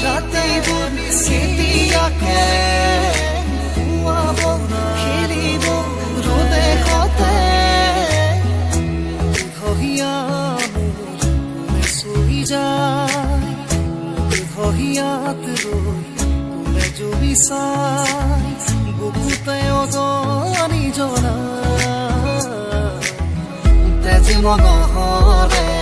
খেলিব কেতিয়াকে খুৱাব খেলিব ৰ'দে সতে ধহিয়া মোৰ কোনে চুই যায় চাই, বুকুতে অজনি জনা। তেজি মৰমে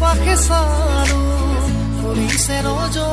চালো ফুৰিছে ৰজনী গন্ধা